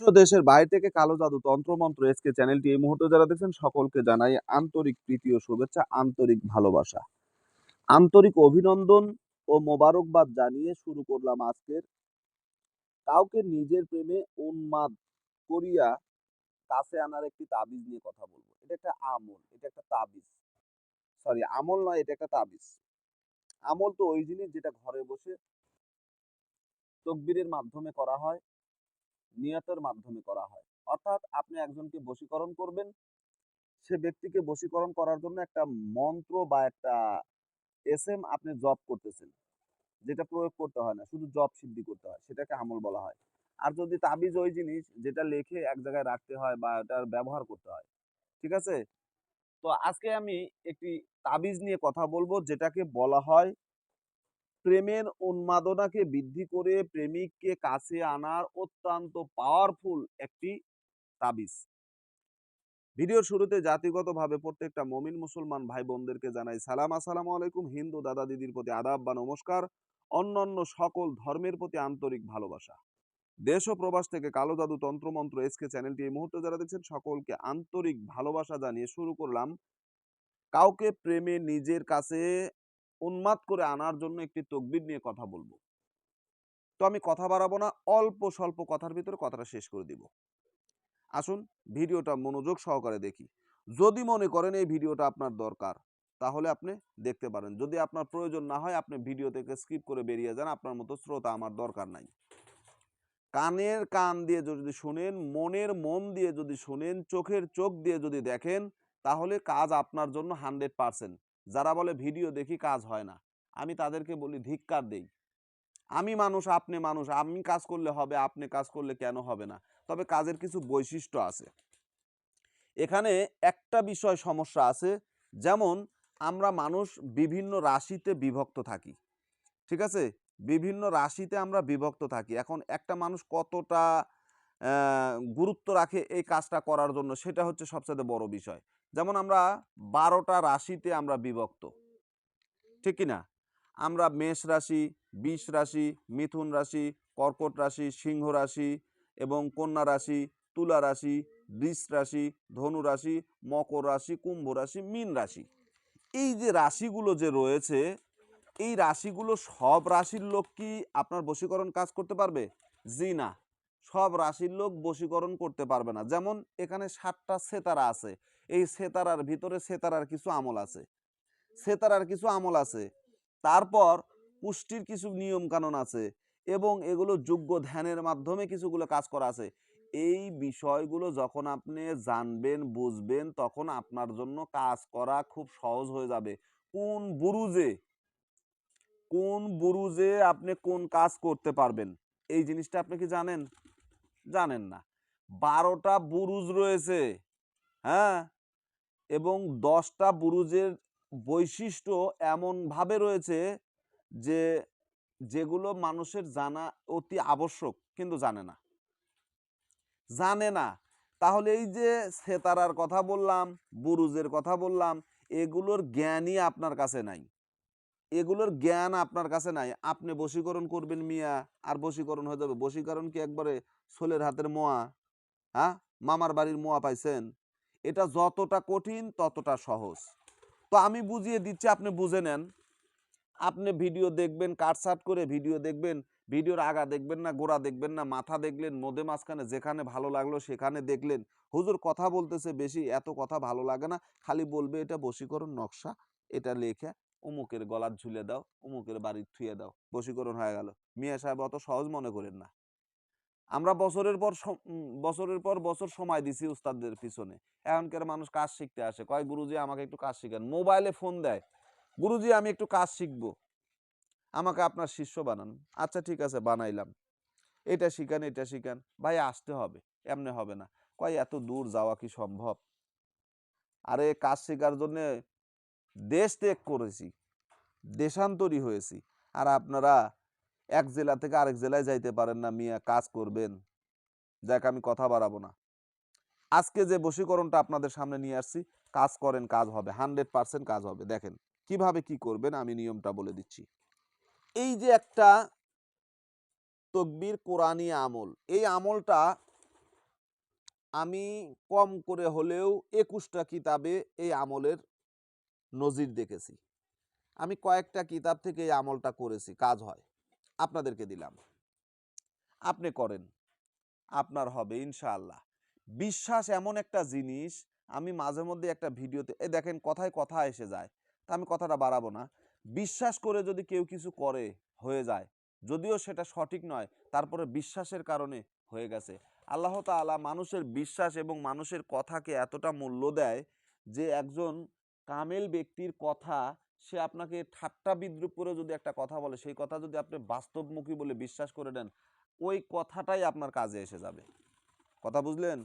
দেশ দেশের বাইরে থেকে কালো জাদু তন্ত্রমন্ত্র এসকে চ্যানেলটি এই মুহূর্তে যারা দেখছেন, সকলকে জানাই আন্তরিক প্রীতি ও শুভেচ্ছা, আন্তরিক ভালোবাসা। আন্তরিক অভিনন্দন ও মোবারকবাদ জানিয়ে শুরু করলাম আজকের। কাউকে নিজের প্রেমে উন্মাদ করিয়া কাছে আনার একটি তাবিজ নিয়ে কথা বলব। এটা একটা আমল, এটা একটা তাবিজ। সরি আমল নয়, এটা একটা তাবিজ। আমল তো ওই জিনিস যেটা ঘরে বসে তকবিরের মাধ্যমে করা হয়। নিয়তের মাধ্যমে করা হয়। অর্থাৎ আপনি একজনকে বশীকরণ করবেন, সে ব্যক্তিকে বশীকরণ করার জন্য একটা মন্ত্র বা একটা এস এম আপনি জপ করতেছেন, যেটা প্রয়োগ করতে হয় না, শুধু জপ সিদ্ধি করতে হয়, সেটাকে আমল বলা হয়। আর যদি তাবিজ ওই জিনিস যেটা লিখে এক জায়গায় রাখতে হয় বা এটার ব্যবহার করতে হয়, ঠিক আছে? তো আজকে আমি একটি তাবিজ নিয়ে কথা বলব, যেটাকে বলা হয় প্রেমের উন্মাদনাকে বৃদ্ধি করে প্রেমিককে কাছে আনার অত্যন্ত পাওয়ারফুল একটি তাবিজ। ভিডিওর শুরুতে জাতিগতভাবে প্রত্যেকটা মমিন মুসলমান ভাই বোনদেরকে জানাই সালাম। আসসালামু আলাইকুম। হিন্দু দাদা দিদির প্রতি আদাব বা নমস্কার। অন্যান্য সকল ধর্মের প্রতি আন্তরিক ভালোবাসা। দেশ ও প্রবাস থেকে কালো জাদু তন্ত্রমন্ত্র এসকে চ্যানেলটি এই মুহূর্তে যারা দেখছেন, সকলকে আন্তরিক ভালোবাসা জানিয়ে শুরু করলাম। কাউকে প্রেমে নিজের কাছে উন্মাদ করে আনার জন্য একটি তকবির নিয়ে কথা বলব। তো আমি কথা বাড়াবো না, অল্প স্বল্প কথার ভিতরে কথাটা শেষ করে দিব। আসুন ভিডিওটা মনোযোগ সহকারে দেখি। যদি মনে করেন এই ভিডিওটা আপনার দরকার, তাহলে আপনি দেখতে পারেন। যদি আপনার প্রয়োজন না হয়, আপনি ভিডিও থেকে স্কিপ করে বেরিয়ে যান, আপনার মতো শ্রোতা আমার দরকার নাই। কানের কান দিয়ে যদি শোনেন, মনের মন দিয়ে যদি শোনেন, চোখের চোখ দিয়ে যদি দেখেন, তাহলে কাজ আপনার জন্য হান্ড্রেড পার্সেন্ট। যারা বলে, ভিডিও দেখি কাজ হয় না। আমি তাদেরকে বলি, ধিক্কার দেই। আমি মানুষ, আপনি মানুষ, আমি কাজ করলে হবে, আপনি কাজ করলে কেন হবে না? তবে কাজের কিছু বৈশিষ্ট্য আছে। এখানে একটা বিষয় সমস্যা আছে, যেমন আমরা মানুষ বিভিন্ন রাশিতে বিভক্ত থাকি, ঠিক আছে? বিভিন্ন রাশিতে আমরা বিভক্ত থাকি। এখন একটা মানুষ কতটা গুরুত্ব রাখে এই কাজটা করার জন্য, সেটা হচ্ছে সবচেয়ে বড় বিষয়। যেমন আমরা বারোটা রাশিতে আমরা বিভক্ত, ঠিক না আমরা মেষ রাশি, বিষ রাশি, মিথুন রাশি, কর্কট রাশি, সিংহ রাশি এবং কন্যা রাশি, তুলা রাশি, বৃষ রাশি, ধনু রাশি, মকর রাশি, কুম্ভ রাশি, মীন রাশি। এই যে রাশিগুলো যে রয়েছে, এই রাশিগুলো সব রাশির লোক কি আপনার বশীকরণ কাজ করতে পারবে? জি না। সব রাশির লোক বশীকরণ করতে পারবে না। যেমন এখানে সাতটা সেতারা আছে। এই সেতারার ভিতরে সেতারার কিছু আমল আছে। সেতারার কিছু আমল আছে। তারপর পুষ্টির কিছু নিয়ম কানুন আছে এবং এগুলো যোগ্য ধ্যানের মাধ্যমে কিছুগুলো কাজ করা আছে। এই বিষয়গুলো যখন আপনি জানবেন, বুঝবেন, তখন আপনার জন্য কাজ করা খুব সহজ হয়ে যাবে। কোন বুরুজে কোন বুরুজে আপনি কোন কাজ করতে পারবেন? এই জিনিসটা আপনি কি জানেন? জানেন না। বারোটা বুরুজ রয়েছে হ্যাঁ? এবং দশটা বুরুজের বৈশিষ্ট্য এমনভাবে রয়েছে যে, যেগুলো মানুষের জানা অতি আবশ্যক, কিন্তু জানে না। জানে না। তাহলে এই যে সেতারার কথা বললাম, বুরুজের কথা বললাম, এগুলোর জ্ঞানই আপনার কাছে নাই। এগুলোর জ্ঞান আপনার কাছে নাই। আপনি বশীকরণ করবেন মিয়া, আর বশীকরণ হয়ে যাবে। বশীকরণ কি একবারে সোলের হাতের মোয়া? হ্যাঁ? মামার বাড়ির মোয়া পাইছেন? এটা যতটা কঠিন, ততটা সহজ। তো আমি বুঝিয়ে দিচ্ছি, আপনি বুঝে নেন। আপনি ভিডিও দেখবেন কাটসাট করে ভিডিও দেখবেন, ভিডিওর আগা দেখবেন না, গোড়া দেখবেন না, মাথা দেখলেন মধ্যে মাঝখানে যেখানে ভালো লাগল সেখানে দেখলেন। হুজুর কথা বলতেছে বেশি, এত কথা ভালো লাগে না, খালি বলবে এটা বশীকরণ নকশা, এটা লেখে। অমুকের গলার ঝুলে দাও অমুকের বাড়ির থুয়ে দাও। বশীকরণ হয়ে গেল। মিয়া সাহেব অত সহজ মনে করেন না। আমরা বছরের পর বছরের পর বছর সময় দিছি উস্তাদদের পিছনে। এখনকার মানুষ কাজ শিখতে আসে। কয়, গুরুজি, আমাকে একটু কাজ শিখান। মোবাইলে ফোন দেয়। গুরুজি, আমি একটু কাজ শিখব। আমাকে আপনার শিষ্য বানান। আচ্ছা ঠিক আছে, বানাইলাম। এটা শিখান এটা শিখান। ভাই, আসতে হবে। এমনি হবে না। কয়, এত দূর যাওয়া কি সম্ভব? আরে, কাজ শেখার জন্য দেশ ত্যাগ করেছি। দেশান্তরী হয়েছি। আর আপনারা এক জেলা থেকে আরেক জেলায় যাইতে পারেন না, মিয়া, কাজ করবেন। যাক, আমি কথা বাড়াবো না। আজকে যে বশীকরণটা আপনাদের সামনে নিয়ে আসছি, কাজ করেন, কাজ হবে, হান্ড্রেড পার্সেন্ট কাজ হবে। দেখেন, কীভাবে কি করবেন আমি নিয়মটা বলে দিচ্ছি। এই যে একটা তকবির কোরআনী আমল, এই আমলটা আমি কম করে হলেও একুশটা কিতাবে এই আমলের নজির দেখেছি। আমি কয়েকটা কিতাব থেকে এই আমলটা করেছি, কাজ হয়। আপনাদেরকে দিলাম। আপনি করেন। আপনার হবে, ইনশাআল্লাহ। বিশ্বাস এমন একটা জিনিস, আমি মাঝে মধ্যে একটা ভিডিওতে এ দেখেন কথায় কথা এসে যায়, তা আমি কথাটা বাড়াবো না। বিশ্বাস করে যদি কেউ কিছু করে, হয়ে যায়। যদিও সেটা সঠিক নয়, তারপরে বিশ্বাসের কারণে হয়ে গেছে। আল্লাহ তাআলা মানুষের বিশ্বাস এবং মানুষের কথাকে এতটা মূল্য দেয় যে একজন কামেল ব্যক্তির কথা সে আপনাকে ঠাট্টা বিদ্রুপ করে যদি একটা কথা বলে, সেই কথা যদি আপনি বাস্তবমুখী বলে বিশ্বাস করে নেন, ওই কথাটাই আপনার কাজে এসে যাবে। কথা বুঝলেন?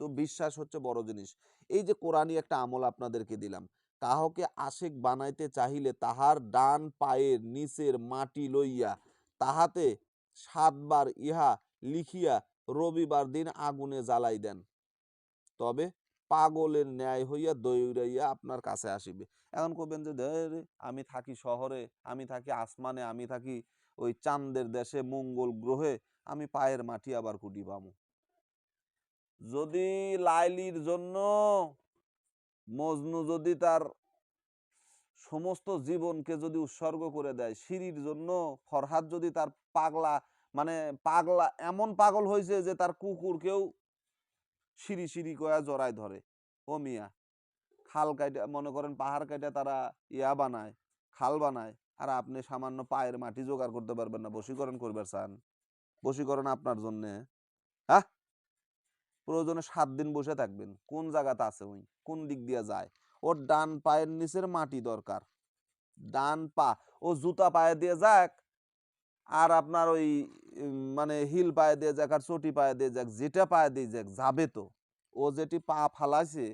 তো বিশ্বাস হচ্ছে বড় জিনিস। এই যে কোরআনই একটা আমল আপনাদেরকে দিলাম কাহকে আশেক বানাইতে চাহিলে তাহার ডান পায়ের নিচের মাটি লইয়া তাহাতে সাতবার ইহা লিখিয়া রবিবার দিন আগুনে জ্বালাই দেন। তবে পাগলের ন্যায় হইয়া দৌড়াইয়া আপনার কাছে আসিবে। এখন কবেন যে "ধের, আমি থাকি শহরে আমি থাকি আসমানে আমি থাকি ওই চাঁদের দেশে মঙ্গল গ্রহে আমি পায়ের মাটি আবার কুটি পামু। যদি লাইলির জন্য মজনু যদি তার সমস্ত জীবনকে যদি উৎসর্গ করে দেয় সিঁড়ির জন্য ফরহাদ যদি তার পাগলা মানে পাগলা এমন পাগল হয়েছে যে তার কুকুরকেও সিঁড়ি সিঁড়ি কয়া জড়ায় ধরে। ও মিয়া, খাল কাইটা, মনে করেন পাহাড় কাইটা তারা ইয়া বানায়, খাল বানায়, আর আপনি সামান্য পায়ের মাটি জোগাড় করতে পারবেন না। বশীকরণ করবার চান বশীকরণ আপনার জন্যে। হ্যাঁ প্রয়োজনে সাত দিন বসে থাকবেন। কোন জায়গাতে আছে ওই কোন দিক দিয়ে যায়? ওর ডান পায়ের নিচের মাটি দরকার। ডান পা, ও জুতা পায়ে দিয়ে যাক আর আপনার ওই মানে হিল পায়ে দিয়ে যাক আর চটি পায়ে দিয়ে যাক, যেটা পায়ে দিয়ে যাক যাবে তো। ও যেটি পা ফালাইছে,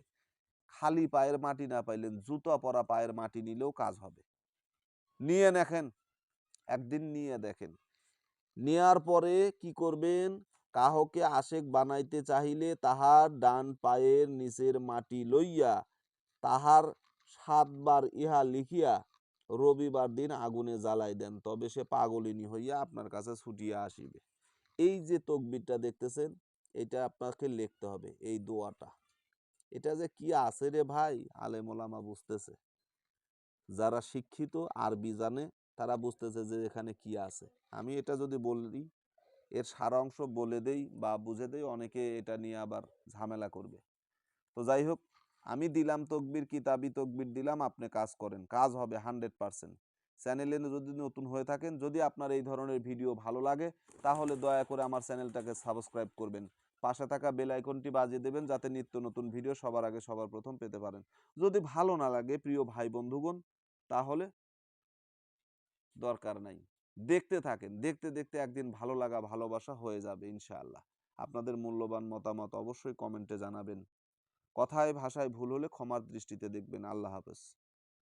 খালি পায়ের মাটি না পাইলেন, জুতা পরা পায়ের মাটি নিলেও কাজ হবে। নিয়ে দেখেন, একদিন নিয়ে দেখেন। নেয়ার পরে কি করবেন? কাহকে আশেক বানাইতে চাহিলে তাহার ডান পায়ের নিচের মাটি লইয়া তাহার সাতবার ইহা লিখিয়া রবিবার দিন আগুনে জ্বালাই দেন, তবে সে পাগলিনী হইয়া আপনার কাছে ছুটিয়া আসিবে। এই যে তকবিরটা দেখতেছেন, এটা আপনাকে লিখতে হবে, এই দোয়াটা। এটা যে কি আছে রে ভাই? আলেমোলামা বুঝতেছে। যারা শিক্ষিত, আরবি জানে, তারা বুঝতেছে যে এখানে কি আছে। আমি এটা যদি বলি, এর সারাংশ বলে দেই বা বুঝে দেই, অনেকে এটা নিয়ে আবার ঝামেলা করবে। তো যাই হোক আমি দিলাম তকবির, কিতাবি তকবির দিলাম, আপনি কাজ করেন। কাজ হবে হান্ড্রেড পার্সেন্ট। চ্যানেলে যদি নতুন হয়ে থাকেন, যদি আপনার এই ধরনের ভিডিও ভালো লাগে, তাহলে দয়া করে আমার চ্যানেলটাকে সাবস্ক্রাইব করবেন। পাশে থাকা বেল আইকনটি বাজিয়ে দেবেন, যাতে নিত্য নতুন ভিডিও সবার আগে সবার প্রথম পেতে পারেন। যদি ভালো না লাগে, প্রিয় ভাই বন্ধুগণ, তাহলে দরকার নাই। দেখতে থাকেন। দেখতে দেখতে একদিন ভালো লাগা, ভালোবাসা হয়ে যাবে, ইনশাআল্লাহ। আপনাদের মূল্যবান মতামত অবশ্যই কমেন্টে জানাবেন। কথায় ভাষায় ভুল হলে ক্ষমার দৃষ্টিতে দেখবেন। আল্লাহ হাফেজ।